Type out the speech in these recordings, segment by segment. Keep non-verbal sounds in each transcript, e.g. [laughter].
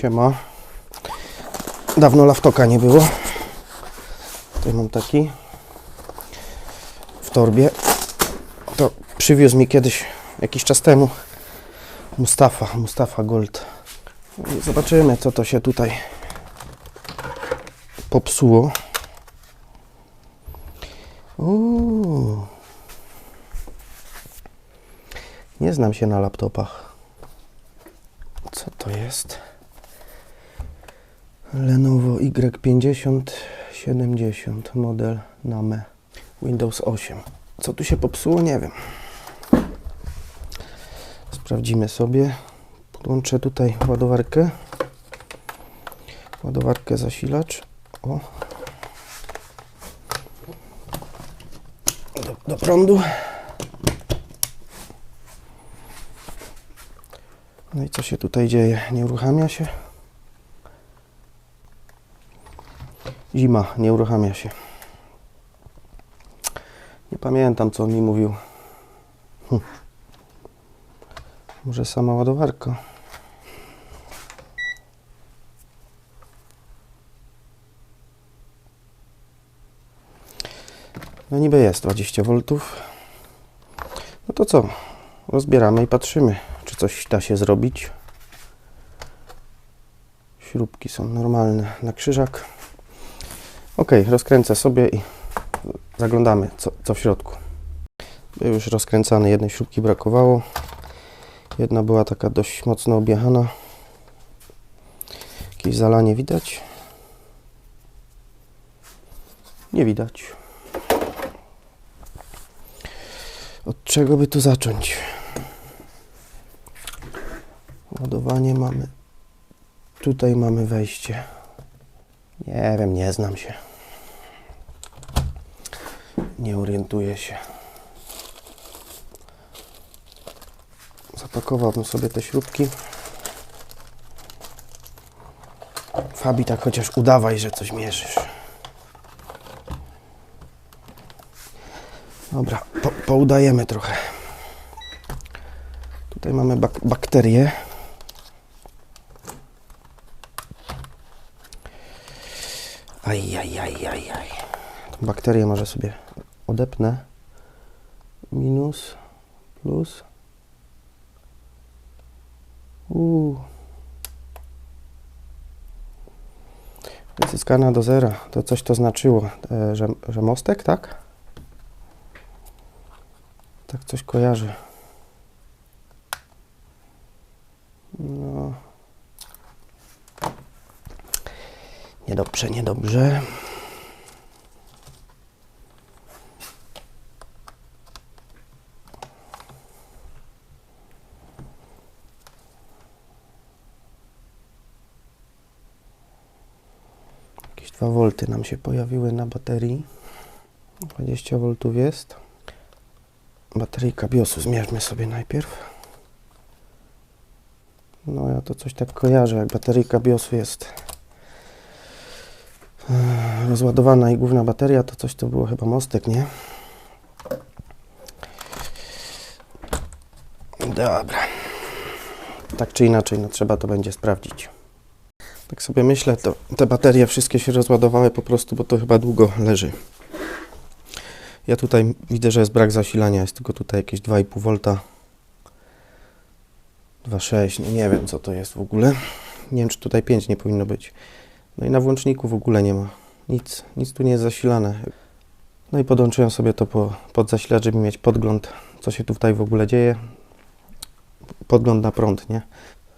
Siema. Dawno laftoka nie było. Tutaj mam taki w torbie. To przywiózł mi kiedyś, jakiś czas temu, Mustafa, Mustafa Gold. I zobaczymy, co to się tutaj popsuło. Uuu. Nie znam się na laptopach. Co to jest? Lenovo Y50 70 model NAME Windows 8. Co tu się popsuło? Nie wiem. Sprawdzimy sobie. Podłączę tutaj ładowarkę. Ładowarkę zasilacz. O. Do, do prądu. No i co się tutaj dzieje? Nie uruchamia się? Zima, nie uruchamia się. Nie pamiętam, co on mi mówił. Hm. Może sama ładowarka? No niby jest 20 V. No to co? Rozbieramy i patrzymy, czy coś da się zrobić. Śrubki są normalne na krzyżak. Ok, rozkręcę sobie i zaglądamy, co, co w środku. Był już rozkręcany, jednej śrubki brakowało. Jedna była taka dość mocno objechana. Jakieś zalanie widać? Nie widać. Od czego by tu zacząć? Ładowanie mamy. Tutaj mamy wejście. Nie wiem, nie znam się. Nie orientuję się. Zapakowałbym sobie te śrubki. Fabi, tak chociaż udawaj, że coś mierzysz. Dobra, po, poudajemy trochę. Tutaj mamy bak bakterie. Aj, aj, aj, aj, bakterię może sobie odepnę. Minus, plus. Uuu. Wyciskana do zera. To coś to znaczyło, e, że, że mostek, tak? Tak coś kojarzy. No. Niedobrze, niedobrze. Jakieś 2 V nam się pojawiły na baterii. 20 V jest. Bateryjka BIOSu zmierzmy sobie najpierw. No ja to coś tak kojarzę, jak bateryjka BIOSu jest e, rozładowana i główna bateria, to coś to było chyba mostek, nie? Dobra. Tak czy inaczej, no trzeba to będzie sprawdzić. Tak sobie myślę, to te baterie wszystkie się rozładowały po prostu, bo to chyba długo leży. Ja tutaj widzę, że jest brak zasilania, jest tylko tutaj jakieś 2,5 V. 2,6, nie, wiem co to jest w ogóle. Nie wiem, czy tutaj 5 nie powinno być. No i na włączniku w ogóle nie ma. Nic, nic tu nie jest zasilane. No i podłączyłem sobie to po, pod zasilacz, żeby mieć podgląd, co się tutaj w ogóle dzieje. Podgląd na prąd, nie?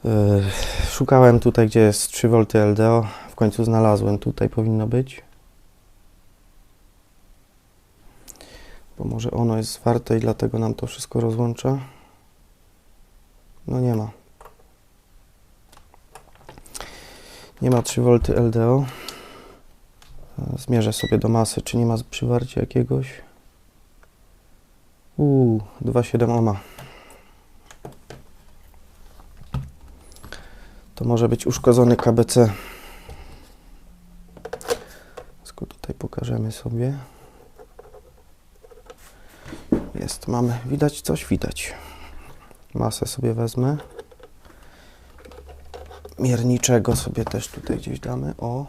Yy, szukałem tutaj, gdzie jest 3 V LDO. W końcu znalazłem, tutaj powinno być. Bo może ono jest zwarte i dlatego nam to wszystko rozłącza. No nie ma. Nie ma 3 V LDO. E, Zmierzę sobie do masy, czy nie ma przywarcia jakiegoś. Uuu, 2,7 ohma. To może być uszkodzony KBC. Tylko tutaj pokażemy sobie. Jest, mamy. Widać coś? Widać. Masę sobie wezmę. mierniczego sobie też tutaj gdzieś damy. O.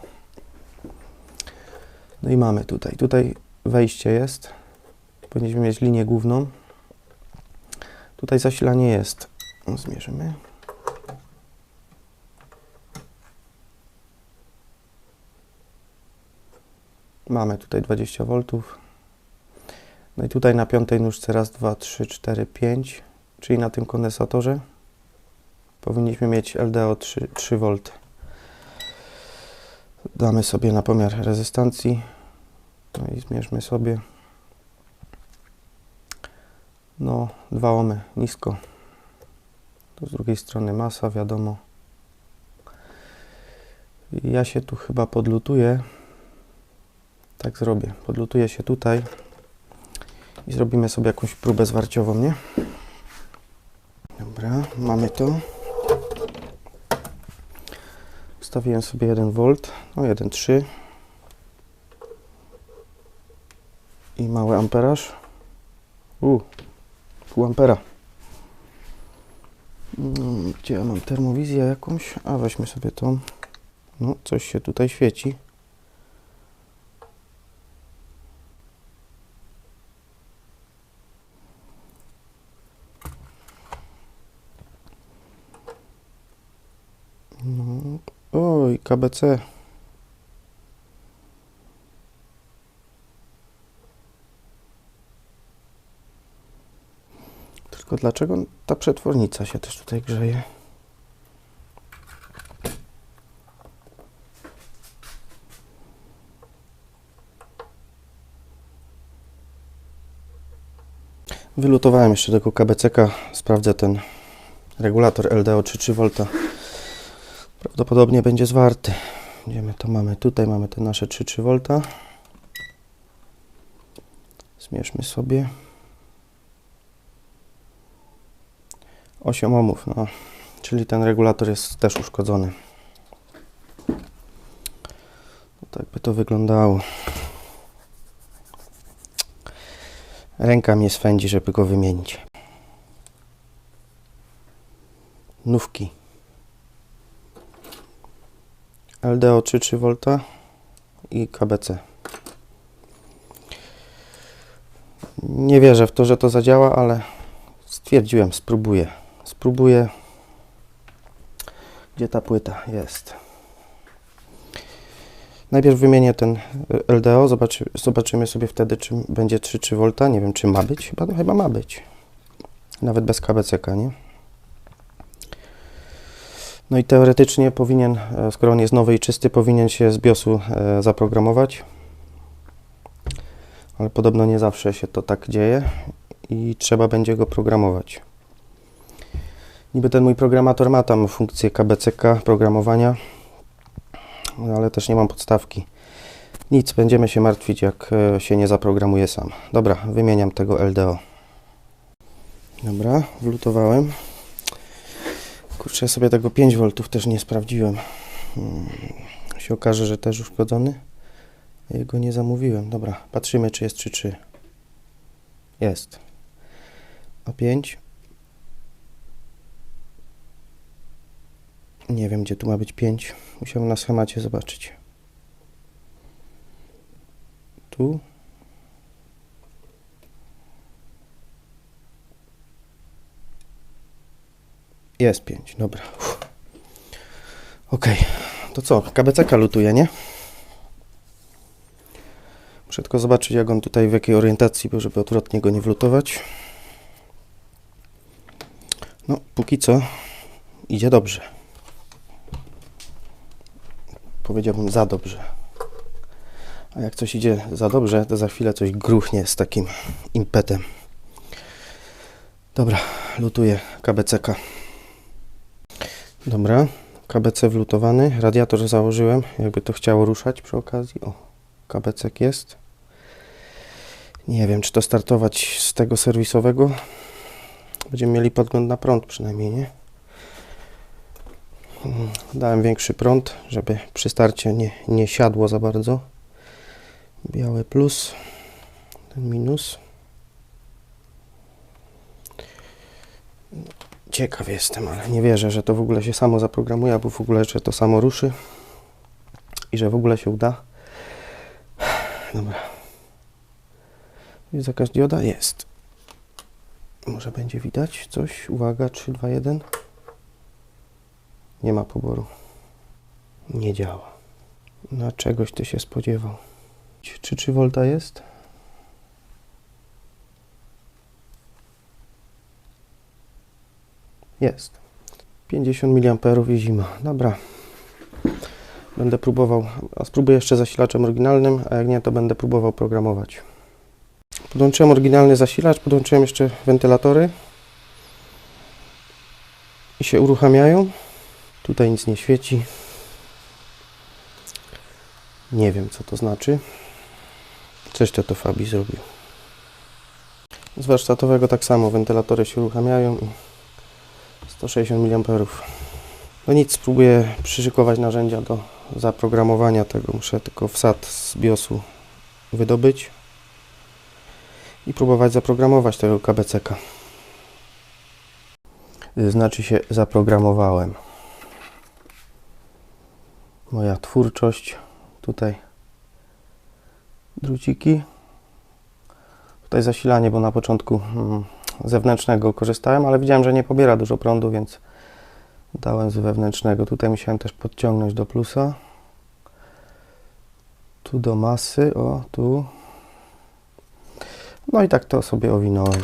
No i mamy tutaj. Tutaj wejście jest. Powinniśmy mieć linię główną. Tutaj zasilanie jest. No, Zmierzymy. Mamy tutaj 20 V. No i tutaj na piątej nóżce raz, dwa, trzy, cztery, pięć, czyli na tym kondensatorze powinniśmy mieć LDO 3, 3 V. Damy sobie na pomiar rezystancji. No i zmierzmy sobie. No, dwa ohmy, nisko. Tu z drugiej strony masa, wiadomo. Ja się tu chyba podlutuję. Tak zrobię. Podlutuję się tutaj i zrobimy sobie jakąś próbę zwarciową, nie? Dobra, mamy to. Ustawiłem sobie 1 V, no 1,3 i mały amperaż. U, pół ampera. Mm, Gdzie ja mam termowizję jakąś? A weźmy sobie tą. No, coś się tutaj świeci. No, oj, KBC. Tylko dlaczego ta przetwornica się też tutaj grzeje? Wylutowałem jeszcze tego KBCK. Sprawdzę ten regulator LDO 3,3 V. Prawdopodobnie będzie zwarty. Gdzie my to mamy? Tutaj mamy te nasze 3,3 V. Zmierzmy sobie. 8 ohmów, no. Czyli ten regulator jest też uszkodzony. No tak by to wyglądało. Ręka mnie swędzi, żeby go wymienić. Nówki. LDO 3,3 V i KBC. Nie wierzę w to, że to zadziała, ale stwierdziłem, spróbuję. Spróbuję. Gdzie ta płyta? Jest. Najpierw wymienię ten LDO, zobaczy, zobaczymy sobie wtedy, czy będzie 3,3 V. Nie wiem, czy ma być. Chyba, chyba ma być. Nawet bez KBCK, nie? No i teoretycznie powinien, e, skoro on jest nowy i czysty, powinien się z BIOSu e, zaprogramować. Ale podobno nie zawsze się to tak dzieje i trzeba będzie go programować. Niby ten mój programator ma tam funkcję KBCK programowania, no ale też nie mam podstawki. Nic, będziemy się martwić, jak e, się nie zaprogramuje sam. Dobra, wymieniam tego LDO. Dobra, wlutowałem. Kurczę, sobie tego 5 V też nie sprawdziłem. Hmm. Się okaże, że też uszkodzony. Jego nie zamówiłem. Dobra, patrzymy, czy jest 3,3. Jest. A 5? Nie wiem, gdzie tu ma być 5. Musiałem na schemacie zobaczyć. Tu. Jest 5, dobra. Okej, to co? KBCK lutuje, nie? Muszę tylko zobaczyć, jak on tutaj w jakiej orientacji był, żeby odwrotnie go nie wlutować. No, póki co idzie dobrze. Powiedziałbym za dobrze. A jak coś idzie za dobrze, to za chwilę coś gruchnie z takim impetem. Dobra, lutuję KBCK. Dobra, KBC wlutowany. Radiator założyłem, jakby to chciało ruszać przy okazji. O, KBC jest. Nie wiem, czy to startować z tego serwisowego. Będziemy mieli podgląd na prąd przynajmniej, nie? Mm, Dałem większy prąd, żeby przy starcie nie, nie siadło za bardzo. Białe plus, ten minus. Ciekaw jestem, ale nie wierzę, że to w ogóle się samo zaprogramuje, albo w ogóle, że to samo ruszy i że w ogóle się uda. Dobra. Jest jakaś dioda? Jest. Może będzie widać coś? Uwaga, 3, 2, 1. Nie ma poboru. Nie działa. Na czegoś ty się spodziewał. Czy 3 V jest? Jest. 50 mA i zima. Dobra. Będę próbował, a spróbuję jeszcze zasilaczem oryginalnym, a jak nie, to będę próbował programować. Podłączyłem oryginalny zasilacz, podłączyłem jeszcze wentylatory i się uruchamiają. Tutaj nic nie świeci. Nie wiem, co to znaczy. Coś to to Fabi zrobił. Z warsztatowego tak samo, wentylatory się uruchamiają i 160 mA. No nic, spróbuję przyszykować narzędzia do zaprogramowania tego. Muszę tylko wsad z BIOSu wydobyć i próbować zaprogramować tego KBCK. Znaczy się zaprogramowałem. Moja twórczość. Tutaj druciki. Tutaj zasilanie, bo na początku mm, zewnętrznego korzystałem, ale widziałem, że nie pobiera dużo prądu, więc dałem z wewnętrznego. Tutaj musiałem też podciągnąć do plusa. Tu do masy, o tu. No i tak to sobie owinąłem.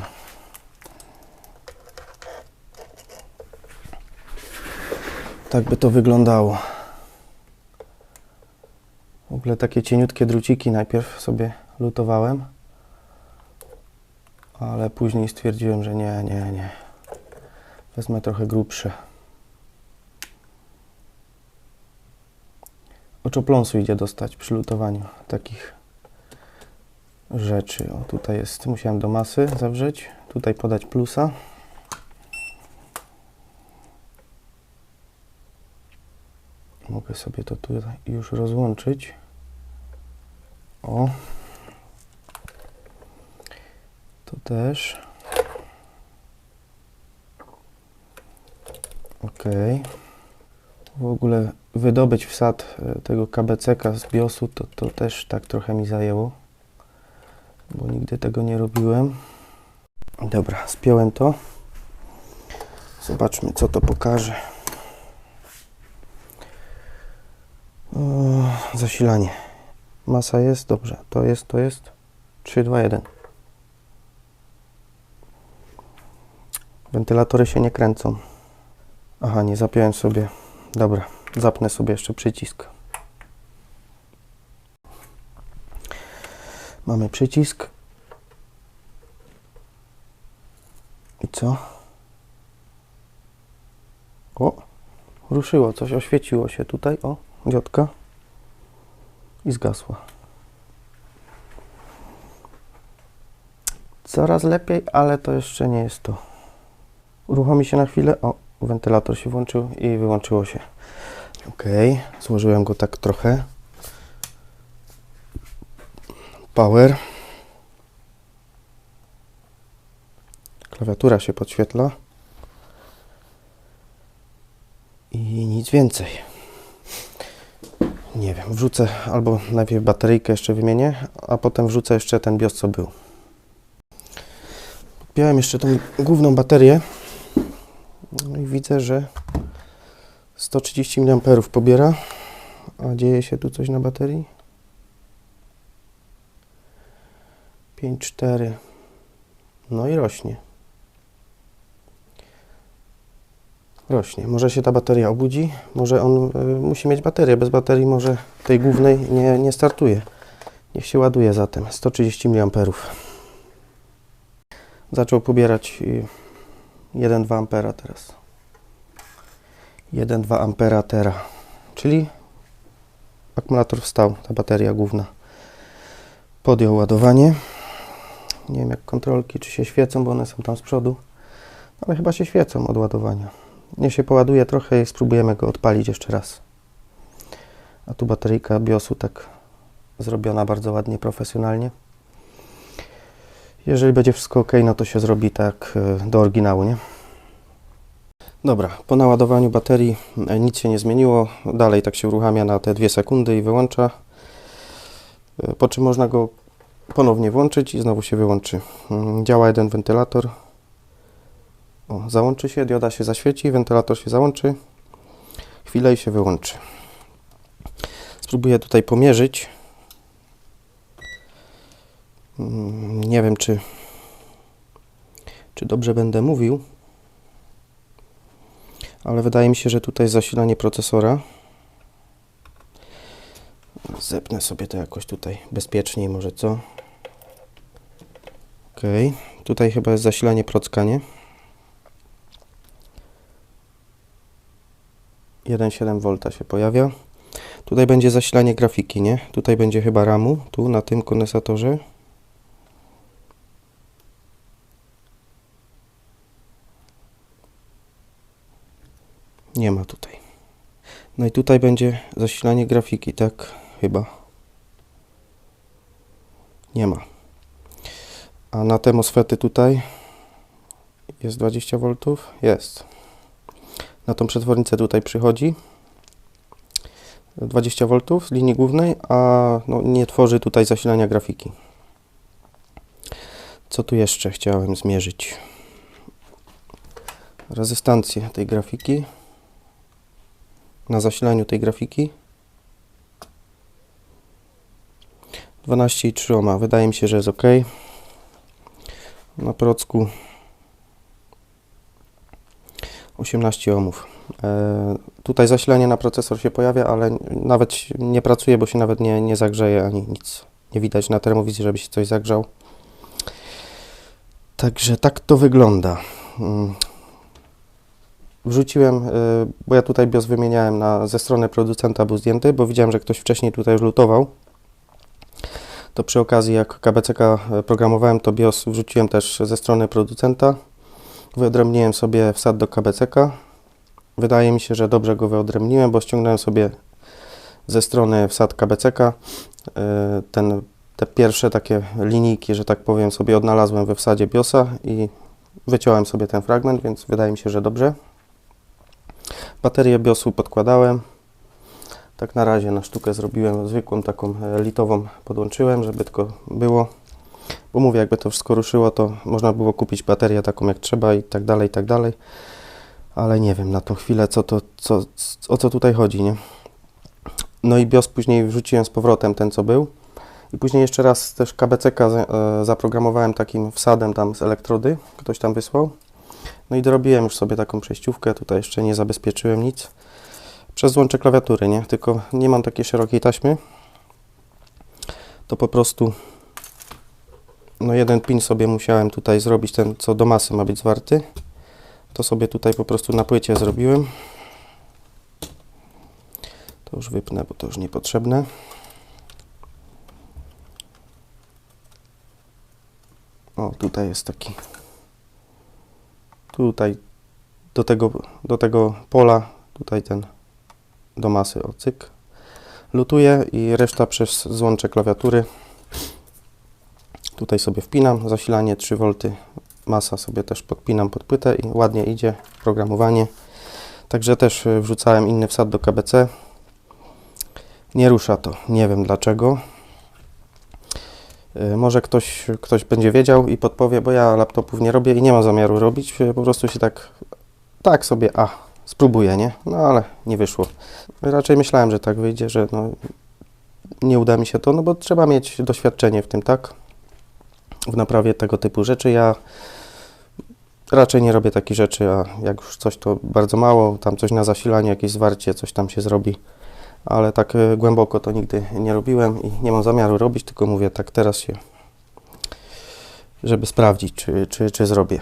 Tak by to wyglądało. W ogóle takie cieniutkie druciki najpierw sobie lutowałem, ale później stwierdziłem, że nie, nie, nie. Wezmę trochę grubsze. Oczopląsu idzie dostać przy lutowaniu takich rzeczy. O, tutaj jest, musiałem do masy zawrzeć, tutaj podać plusa. Mogę sobie to tutaj już rozłączyć. O. Też. Ok. W ogóle wydobyć wsad e, tego KBCK z BIOSu to, to też tak trochę mi zajęło, bo nigdy tego nie robiłem. Dobra, spiąłem to. Zobaczmy, co to pokaże. O, zasilanie. Masa jest, dobrze. To jest, to jest. 3, 2, 1. Wentylatory się nie kręcą. Aha, nie zapiąłem sobie. Dobra, zapnę sobie jeszcze przycisk. Mamy przycisk. I co? O, ruszyło, coś oświeciło się tutaj. O, dziodka. I zgasła. Coraz lepiej, ale to jeszcze nie jest to. Uruchomi się na chwilę. O, wentylator się włączył i wyłączyło się. Ok, złożyłem go tak trochę. Power. Klawiatura się podświetla. I nic więcej. Nie wiem, wrzucę albo najpierw bateryjkę jeszcze wymienię, a potem wrzucę jeszcze ten BIOS co był. Podpiąłem jeszcze tą główną baterię. No i widzę, że 130 mA pobiera. A dzieje się tu coś na baterii? 5,4. No i rośnie. Rośnie. Może się ta bateria obudzi, może on y, musi mieć baterię. Bez baterii może tej głównej nie, nie startuje. Niech się ładuje zatem. 130 mA. Zaczął pobierać 1,2 ampera teraz. 1,2 ampera tera. Czyli akumulator wstał, ta bateria główna. Podjął ładowanie. Nie wiem jak kontrolki, czy się świecą, bo one są tam z przodu. Ale chyba się świecą od ładowania. Niech się poładuje trochę i spróbujemy go odpalić jeszcze raz. A tu bateryjka BIOSu tak zrobiona bardzo ładnie, profesjonalnie. Jeżeli będzie wszystko ok, no to się zrobi tak e, do oryginału, nie? Dobra, po naładowaniu baterii e, nic się nie zmieniło. Dalej tak się uruchamia na te 2 sekundy i wyłącza. E, Po czym można go ponownie włączyć i znowu się wyłączy. Mm, Działa jeden wentylator. O, załączy się, dioda się zaświeci, wentylator się załączy. Chwilę i się wyłączy. Spróbuję tutaj pomierzyć. Mm, Nie wiem, czy, czy dobrze będę mówił, ale wydaje mi się, że tutaj zasilanie procesora. Zepnę sobie to jakoś tutaj bezpieczniej, może co? Ok, tutaj chyba jest zasilanie procka, nie? 1,7 V się pojawia. Tutaj będzie zasilanie grafiki, nie? Tutaj będzie chyba ramu, tu na tym kondensatorze. Nie ma tutaj. No i tutaj będzie zasilanie grafiki, tak? Chyba. Nie ma. A na te MOSFETy tutaj jest 20 V? Jest. Na tą przetwornicę tutaj przychodzi 20 V z linii głównej, a no, nie tworzy tutaj zasilania grafiki. Co tu jeszcze chciałem zmierzyć? Rezystancję tej grafiki. Na zasilaniu tej grafiki 12,3 ohma. Wydaje mi się, że jest ok. Na procku 18 ohmów. E, tutaj zasilanie na procesor się pojawia, ale nawet nie pracuje, bo się nawet nie, nie zagrzeje ani nic. Nie widać na termowizji, żeby się coś zagrzał. Także tak to wygląda. Wrzuciłem, y, bo ja tutaj BIOS wymieniałem na, ze strony producenta, był zdjęty, bo widziałem, że ktoś wcześniej tutaj już lutował. To przy okazji, jak KBCK programowałem, to BIOS wrzuciłem też ze strony producenta. Wyodrębniłem sobie wsad do KBCK. Wydaje mi się, że dobrze go wyodrębniłem, bo ściągnąłem sobie ze strony wsad KBCK. y, Ten, te pierwsze takie linijki, że tak powiem, sobie odnalazłem we wsadzie BIOSa i wyciąłem sobie ten fragment, więc wydaje mi się, że dobrze. Baterię BIOSu podkładałem. Tak na razie na sztukę zrobiłem zwykłą taką e, litową podłączyłem, żeby tylko było. Bo mówię, jakby to wszystko ruszyło, to można było kupić baterię taką jak trzeba i tak dalej, i tak dalej. Ale nie wiem na tą chwilę, co to, co, o co tutaj chodzi, nie? No i BIOS później wrzuciłem z powrotem ten, co był. I później jeszcze raz też KBCK e, zaprogramowałem takim wsadem tam z elektrody. Ktoś tam wysłał. No i dorobiłem już sobie taką przejściówkę. Tutaj jeszcze nie zabezpieczyłem nic. Przez złącze klawiatury, nie? Tylko nie mam takiej szerokiej taśmy. To po prostu no jeden pin sobie musiałem tutaj zrobić, ten co do masy ma być zwarty. To sobie tutaj po prostu na płycie zrobiłem. To już wypnę, bo to już niepotrzebne. O, tutaj jest taki. Tutaj do tego, do tego pola, tutaj ten do masy ocyk. Lutuję i reszta przez złącze klawiatury. Tutaj sobie wpinam, zasilanie 3V, masa sobie też podpinam pod płytę i ładnie idzie programowanie. Także też y, wrzucałem inny wsad do KBC. Nie rusza to, nie wiem dlaczego. Y, Może ktoś, ktoś będzie wiedział i podpowie, bo ja laptopów nie robię i nie mam zamiaru robić. y, Po prostu się tak, tak sobie, a spróbuję, nie? No ale nie wyszło. Raczej myślałem, że tak wyjdzie, że no, nie uda mi się to, no bo trzeba mieć doświadczenie w tym, tak? W naprawie tego typu rzeczy. Ja raczej nie robię takich rzeczy, a jak już coś to bardzo mało, tam coś na zasilanie, jakieś zwarcie, coś tam się zrobi. Ale tak y, głęboko to nigdy nie robiłem i nie mam zamiaru robić, tylko mówię tak teraz się, żeby sprawdzić, czy, czy, czy zrobię.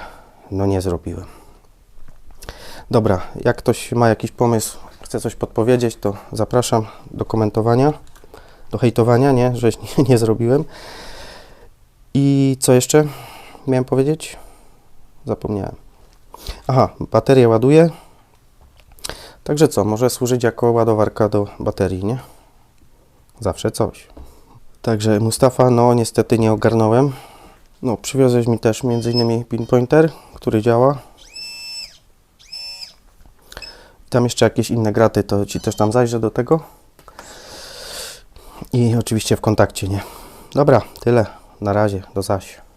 No nie zrobiłem. Dobra, jak ktoś ma jakiś pomysł, chce coś podpowiedzieć, to zapraszam do komentowania, do hejtowania, nie, że [laughs] nie, nie zrobiłem. I co jeszcze miałem powiedzieć? Zapomniałem. Aha, baterię ładuję. Także co, może służyć jako ładowarka do baterii, nie? Zawsze coś. Także Mustafa, no niestety nie ogarnąłem. No, przywiozłeś mi też m.in. pinpointer, który działa. Tam jeszcze jakieś inne graty, to Ci też tam zajrzę do tego. I oczywiście w kontakcie, nie? Dobra, tyle. Na razie, do zaś.